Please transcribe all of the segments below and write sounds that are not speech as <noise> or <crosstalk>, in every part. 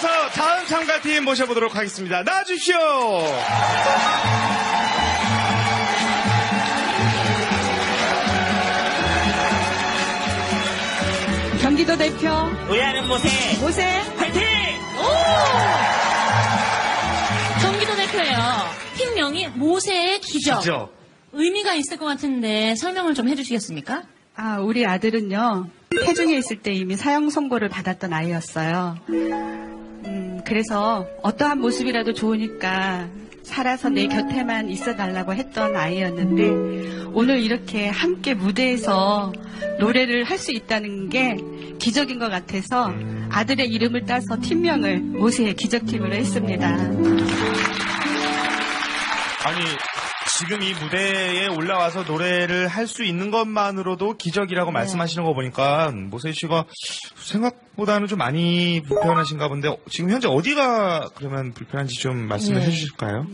이어서 다음 참가팀 모셔보도록 하겠습니다. 나와주시오. 경기도 대표 우야는 모세 모세 파이팅! 경기도 대표예요. 팀명이 모세의 기적. 죠 의미가 있을 것 같은데 설명을 좀 해주시겠습니까? 아 우리 아들은요 태중에 있을 때 이미 사형 선고를 받았던 아이였어요. 음 그래서 어떠한 모습이라도 좋으니까 살아서 내 곁에만 있어 달라고 했던 아이였는데 오늘 이렇게 함께 무대에서 노래를 할 수 있다는 게 기적인 것 같아서 아들의 이름을 따서 팀명을 모세의 기적팀으로 했습니다. 아니, 지금 이 무대에 올라와서 노래를 할 수 있는 것만으로도 기적이라고 말씀하시는 거 보니까 모세 씨가 생각보다는 좀 많이 불편하신가 본데 지금 현재 어디가 그러면 불편한지 좀 말씀을 네. 해주실까요?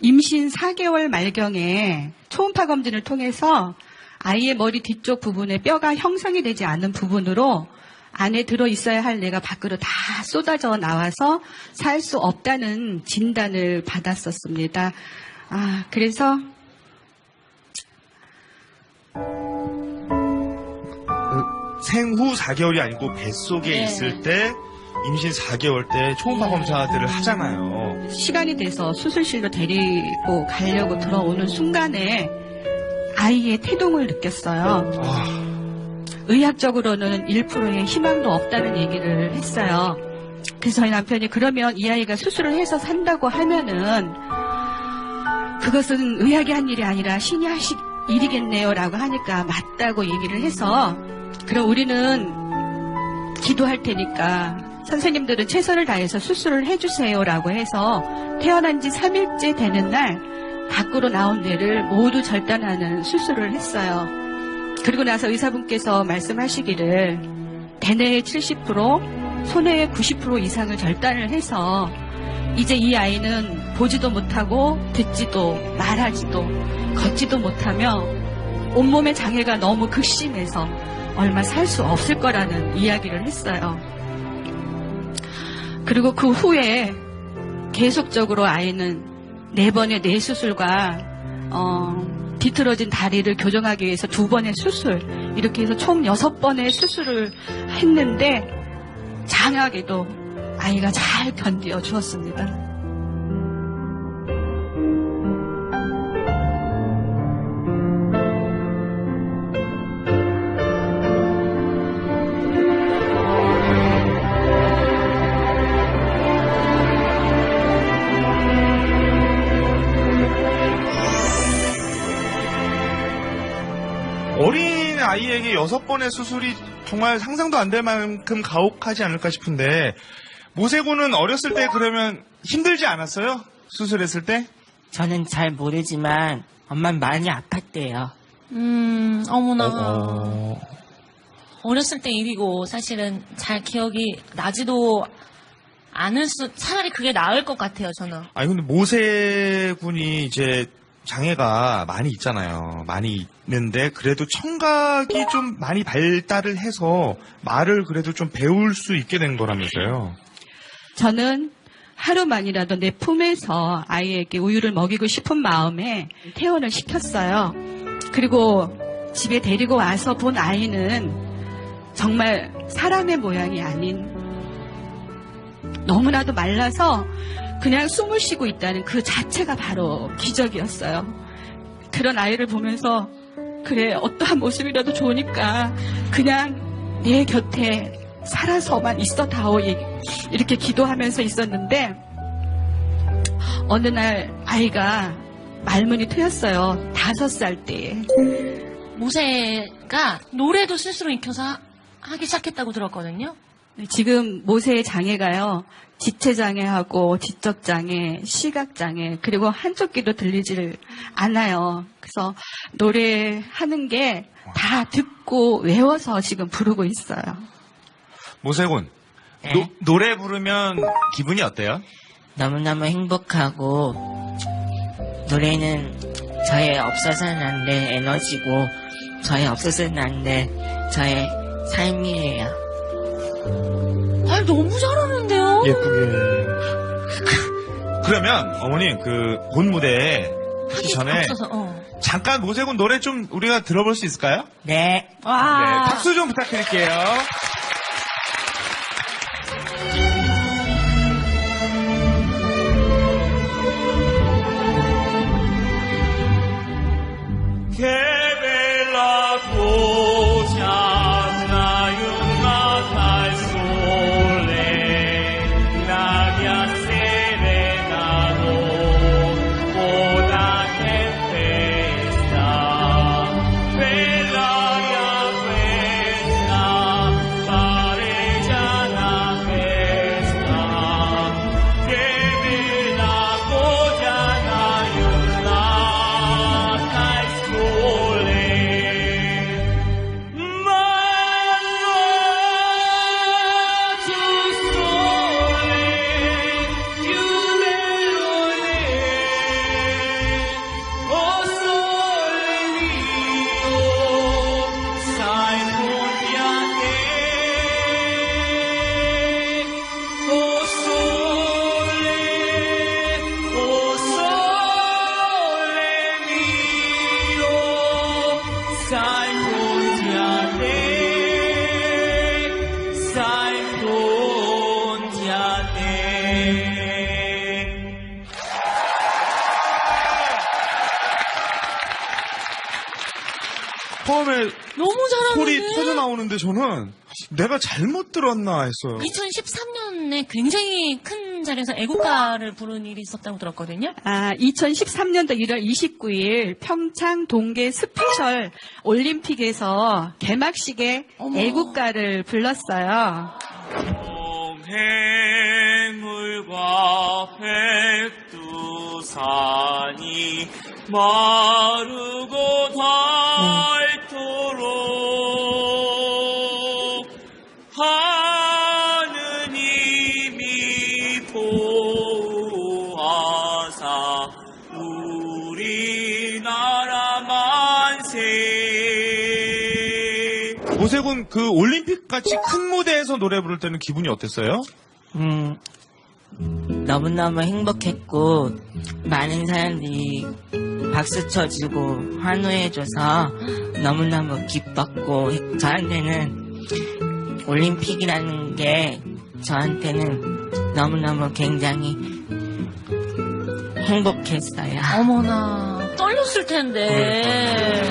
임신 4개월 말경에 초음파 검진을 통해서 아이의 머리 뒤쪽 부분에 뼈가 형성이 되지 않은 부분으로 안에 들어 있어야 할 뇌가 밖으로 다 쏟아져 나와서 살 수 없다는 진단을 받았었습니다. 아, 그래서 생후 4개월이 아니고 뱃속에 네. 있을 때 임신 4개월 때 초음파 네. 검사들을 하잖아요. 시간이 돼서 수술실로 데리고 가려고 들어오는 순간에 아이의 태동을 느꼈어요. 아, 의학적으로는 1%의 희망도 없다는 얘기를 했어요. 그래서 저희 남편이 그러면 이 아이가 수술을 해서 산다고 하면은 그것은 의학이 한 일이 아니라 신이 하실 일이겠네요 라고 하니까 맞다고 얘기를 해서 그럼 우리는 기도할 테니까 선생님들은 최선을 다해서 수술을 해주세요 라고 해서 태어난 지 3일째 되는 날 밖으로 나온 뇌를 모두 절단하는 수술을 했어요. 그리고 나서 의사분께서 말씀하시기를 대뇌의 70%, 손해의 90% 이상을 절단을 해서 이제 이 아이는 보지도 못하고 듣지도 말하지도 걷지도 못하며 온몸의 장애가 너무 극심해서 얼마 살 수 없을 거라는 이야기를 했어요. 그리고 그 후에 계속적으로 아이는 네 번의 뇌 수술과 어, 뒤틀어진 다리를 교정하기 위해서 두 번의 수술 이렇게 해서 총 여섯 번의 수술을 했는데 장하게도 아이가 잘 견디어 주었습니다. 아이에게 여섯 번의 수술이 정말 상상도 안 될 만큼 가혹하지 않을까 싶은데 모세군은 어렸을 때 그러면 힘들지 않았어요? 수술했을 때? 저는 잘 모르지만 엄마는 많이 아팠대요. 음, 어머나. 어, 어렸을 때 일이고 사실은 잘 기억이 나지도 않을 수, 차라리 그게 나을 것 같아요, 저는. 아니 근데 모세군이 이제 장애가 많이 있잖아요. 많이 있는데 그래도 청각이 좀 많이 발달을 해서 말을 그래도 좀 배울 수 있게 된 거라면서요. 저는 하루만이라도 내 품에서 아이에게 우유를 먹이고 싶은 마음에 퇴원을 시켰어요. 그리고 집에 데리고 와서 본 아이는 정말 사람의 모양이 아닌 너무나도 말라서 그냥 숨을 쉬고 있다는 그 자체가 바로 기적이었어요. 그런 아이를 보면서 그래 어떠한 모습이라도 좋으니까 그냥 내 곁에 살아서만 있어 다오 얘기- 이렇게 기도하면서 있었는데 어느 날 아이가 말문이 트였어요. 다섯 살 때에. 모세가 노래도 스스로 익혀서 하- 하기 시작했다고 들었거든요. 지금 모세의 장애가요. 지체장애하고 지적장애, 시각장애, 그리고 한쪽 귀도 들리지를 않아요. 그래서 노래하는 게 다 듣고 외워서 지금 부르고 있어요. 모세군 네. 노, 노래 부르면 기분이 어때요? 너무너무 행복하고 노래는 저의 없어서는 안 될 에너지고 저의 없어서는 안 될 저의 삶이에요. 말 너무 잘하는데요? 예쁘게. 그러면 어머님 그 본 무대에 하기 전에 없어서, 어. 잠깐 모세군 노래 좀 우리가 들어볼 수 있을까요? 네. 와. 네, 박수 좀 부탁드릴게요. 나오는데 저는 내가 잘못 들었나 했어요. 2013년에 굉장히 큰 자리에서 애국가를 부른 일이 있었다고 들었거든요. 아, 2013년도 1월 29일 평창 동계 스페셜 올림픽에서 개막식에 어머. 애국가를 불렀어요. 해물과 백두산이 마르고 닳 모세군 그 올림픽 같이 큰 무대에서 노래 부를 때는 기분이 어땠어요? 음, 너무너무 행복했고, 많은 사람들이 박수 쳐주고, 환호해줘서 너무너무 기뻤고, 저한테는 올림픽이라는 게 저한테는 너무너무 굉장히 행복했어요. 어머나 떨렸을 텐데.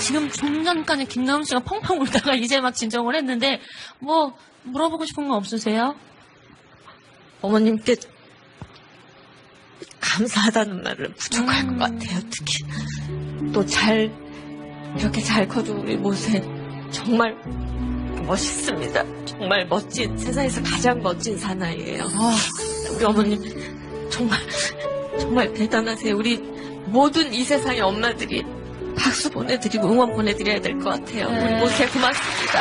지금 좀 전까지 김나은 씨가 펑펑 울다가 이제 막 진정을 했는데 뭐 물어보고 싶은 거 없으세요? 어머님께 감사하다는 말을 부족할 음. 것 같아요. 특히 또 잘 이렇게 잘 커준 우리 모세 정말 멋있습니다. 정말 멋진 세상에서 가장 멋진 사나이예요. 우리 어머님 정말 정말 대단하세요. 우리 모든 이 세상의 엄마들이 박수 보내드리고 응원 보내드려야 될 것 같아요. 우리 네. 모세 고맙습니다.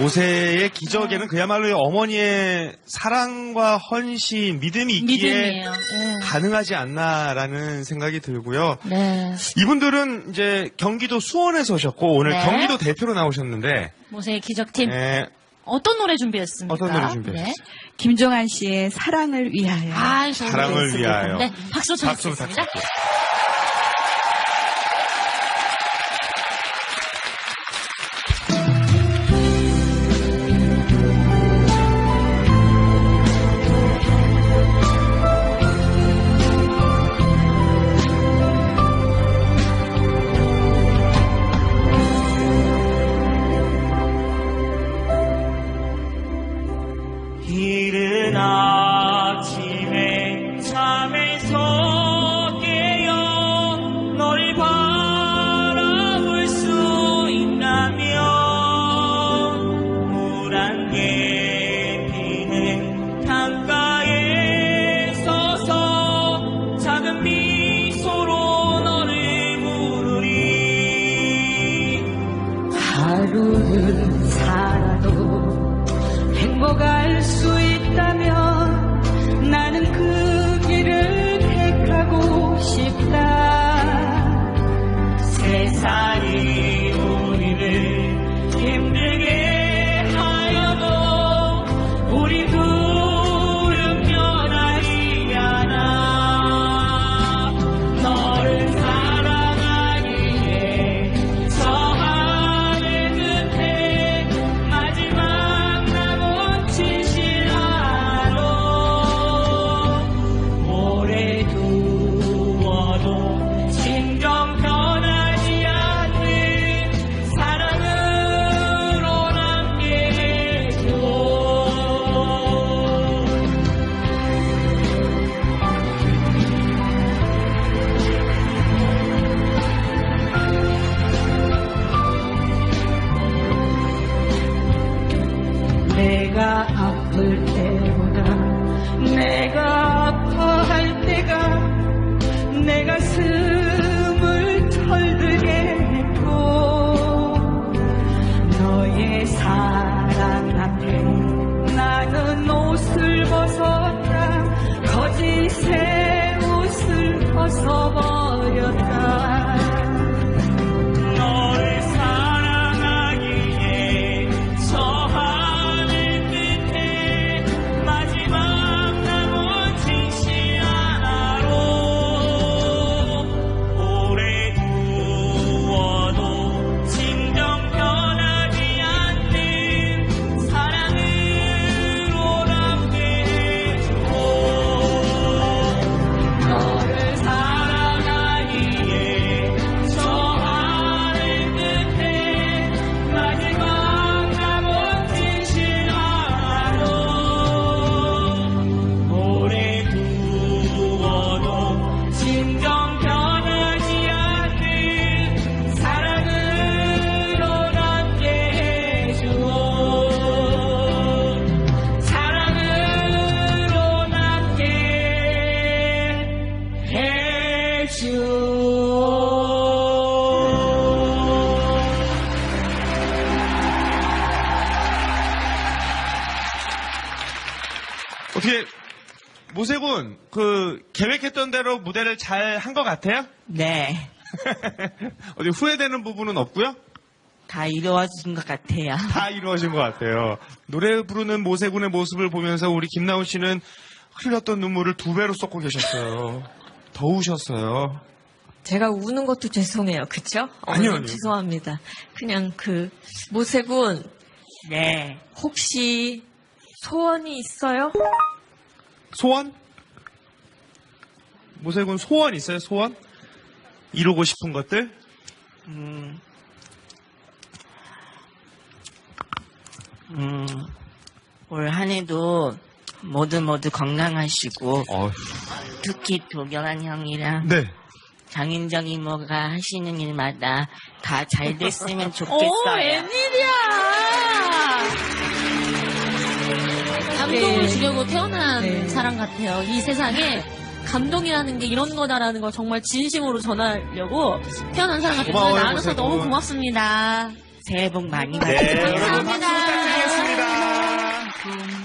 모세의 기적에는 그야말로 어머니의 사랑과 헌신, 믿음이 있기에. 네. 가능하지 않나라는 생각이 들고요. 네. 이분들은 이제 경기도 수원에서 오셨고 오늘 네. 경기도 대표로 나오셨는데 모세의 기적팀 네, 어떤 노래 준비했습니까? 어떤 노래 준비했어요? 네. 김종환 씨의 사랑을 위하여. 아, 사랑을. 위하여. 네, 박수 박수 쳐주겠습니다. 부탁드릴게요. 이른 아침에 잠에서 깨어 널 바라볼 수 있다면 물안개 피는 강가에 서서 작은 미소로 너를 부르리. 하루를 살아도 행복할 수 있다면 나는 그 길을 택하고 싶다. 세상 어떻게 모세군 그 계획했던 대로 무대를 잘 한 것 같아요? 네. <laughs> 어디 후회되는 부분은 없고요? 다 이루어진 것 같아요. 다 <laughs> 이루어진 것 같아요. 노래 부르는 모세군의 모습을 보면서 우리 김나훈 씨는 흘렸던 눈물을 두 배로 쏟고 계셨어요. 더우셨어요. 제가 우는 것도 죄송해요. 그쵸? 아니요, 어머님 아니요. 죄송합니다. 그냥 그, 모세군, 네. 혹시 소원이 있어요? 소원? 모세군 소원 있어요? 소원? 이루고 싶은 것들? 음, 음, 올 한 해도 모두 모두 건강하시고, 어, 특히 도경한 형이랑 네. 장인정 이모가 하시는 일마다 다 잘 됐으면 <laughs> 오, 좋겠어요. 웬일이야! 감동을 네. 주려고 태어난 네. 사람 같아요. 이 세상에 감동이라는 게 이런 거다라는 걸 정말 진심으로 전하려고 태어난 사람 같아요. 고마워요, 나눠서 모세군. 너무 고맙습니다. 새해 복 많이 네, 받으세요. 여러분 박수 감사합니다. 부탁드리겠습니다. 음.